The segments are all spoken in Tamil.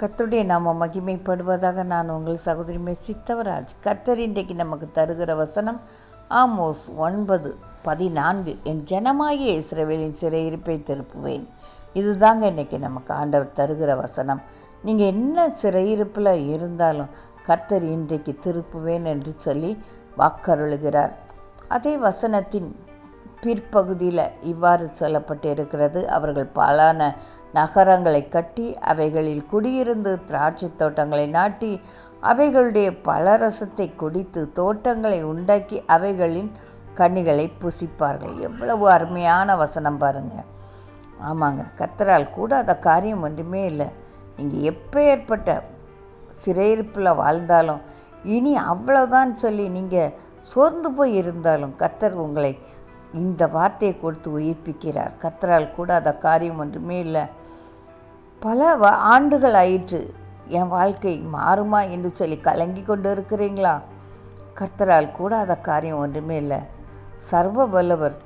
கர்த்தருடைய நாம மகிமைப்படுவதாக நான் உங்கள் சகோதரி சித்தவராஜ் கத்தர் கர்த்தர் இன்றைக்கு நமக்கு தருகிற வசனம் ஆமோஸ் ஒன்பது பதினான்கு. என் ஜனமாகிய இஸ்ரவேலின் சிறையிருப்பை திருப்புவேன். இதுதாங்க இன்றைக்கி நமக்கு ஆண்டவர் தருகிற வசனம். நீங்கள் என்ன சிறையிருப்பில் இருந்தாலும் கர்த்தர் இன்றைக்கு திருப்புவேன் என்று சொல்லி வாக்கருளுகிறார். அதே வசனத்தின் பிற்பகுதியில் இவ்வாறு சொல்லப்பட்டிருக்கிறது. அவர்கள் பலான நகரங்களை கட்டி அவைகளில் குடியிருந்து திராட்சை தோட்டங்களை நாட்டி அவைகளுடைய பலரசத்தை குடித்து தோட்டங்களை உண்டாக்கி அவைகளின் கண்ணிகளை புசிப்பார்கள். எவ்வளவு அருமையான வசனம் பாருங்க. ஆமாங்க கத்தரால் கூட அந்த காரியம் ஒன்றுமே இல்லை. நீங்கள் எப்போ ஏற்பட்ட சிறையிருப்பில் வாழ்ந்தாலும் இனி அவ்வளோதான் சொல்லி நீங்கள் சோர்ந்து போய் இருந்தாலும் கத்தர் உங்களை இந்த வார்த்தையை கொடுத்து உயிர்ப்பிக்கிறார். கர்த்தரால் கூட அந்த காரியம் ஒன்றுமே இல்லை. பல வ ஆண்டுகள் ஆயிற்று. என் வாழ்க்கை மாறுமா என்று சொல்லி கலங்கி கொண்டு இருக்கிறீங்களா? கர்த்தரால் கூட அந்த காரியம் ஒன்றுமே இல்லை. சர்வ வல்லவர்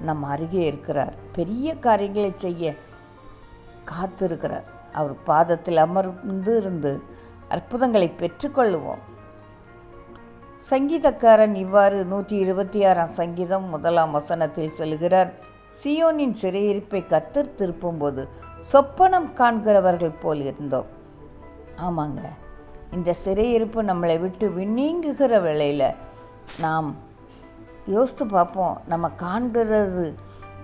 நம் அருகே இருக்கிறார். பெரிய காரியங்களை செய்ய காத்திருக்கிறார். அவர் பாதத்தில் அமர்ந்து இருந்து அற்புதங்களை பெற்றுக்கொள்ளுவோம். சங்கீதக்காரன் இவ்வாறு நூற்றி இருபத்தி ஆறாம் சங்கீதம் முதலாம் வசனத்தில் சொல்கிறார் சியோனின் சிறையிருப்பை கத்தர் திருப்பும்போது சொப்பனம் காண்கிறவர்கள் போல் இருந்தோம். ஆமாங்க இந்த சிறையிருப்பு நம்மளை விட்டு விண்ணீங்குகிற வேளையில் நாம் யோசித்து பார்ப்போம் நம்ம காண்கிறது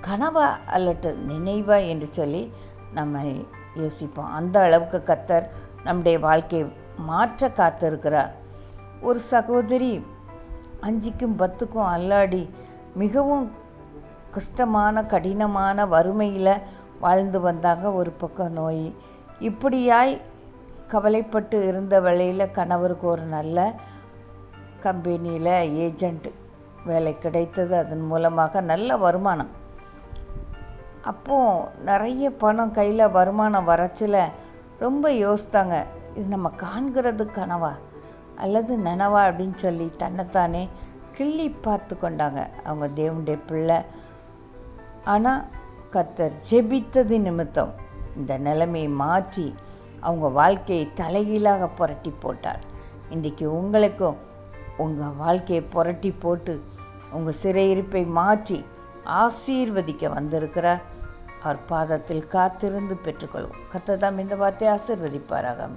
கனவா அல்லட்டு நினைவா என்று சொல்லி நம்ம யோசிப்போம். அந்த அளவுக்கு கத்தர் நம்முடைய வாழ்க்கையை மாற்ற காத்திருக்கிறார். ஒரு சகோதரி அஞ்சுக்கும் பத்துக்கும் அல்லாடி மிகவும் கஷ்டமான கடினமான வறுமையில் வாழ்ந்து வந்தாங்க ஒரு பக்கம் நோய். இப்படியாய் கவலைப்பட்டு இருந்த வேளையில் கணவருக்கு ஒரு நல்ல கம்பெனியில் ஏஜெண்ட் வேலை கிடைத்தது. அதன் மூலமாக நல்ல வருமானம். அப்போது நிறைய பணம் கையில் வருமானம் வரச்சில் ரொம்ப யோசித்தாங்க. இது நம்ம காண்கிறது கனவா? அல்லது நனவா அப்படின்னு சொல்லி தன்னைத்தானே கிள்ளி பார்த்து கொண்டாங்க. அவங்க தேவனுடைய பிள்ளை. ஆனால் கத்தர் ஜெபித்தது நிமித்தம் இந்த நிலைமையை மாற்றி அவங்க வாழ்க்கையை தலைகீழாக புரட்டி போட்டார். இன்றைக்கி உங்களுக்கும் உங்கள் வாழ்க்கையை புரட்டி போட்டு உங்கள் சிறையிருப்பை மாற்றி ஆசீர்வதிக்க வந்திருக்கிறார் அவர் பாதத்தில் காத்திருந்து பெற்றுக்கொள்வோம். தான் இந்த வார்த்தையை ஆசீர்வதிப்பாராக.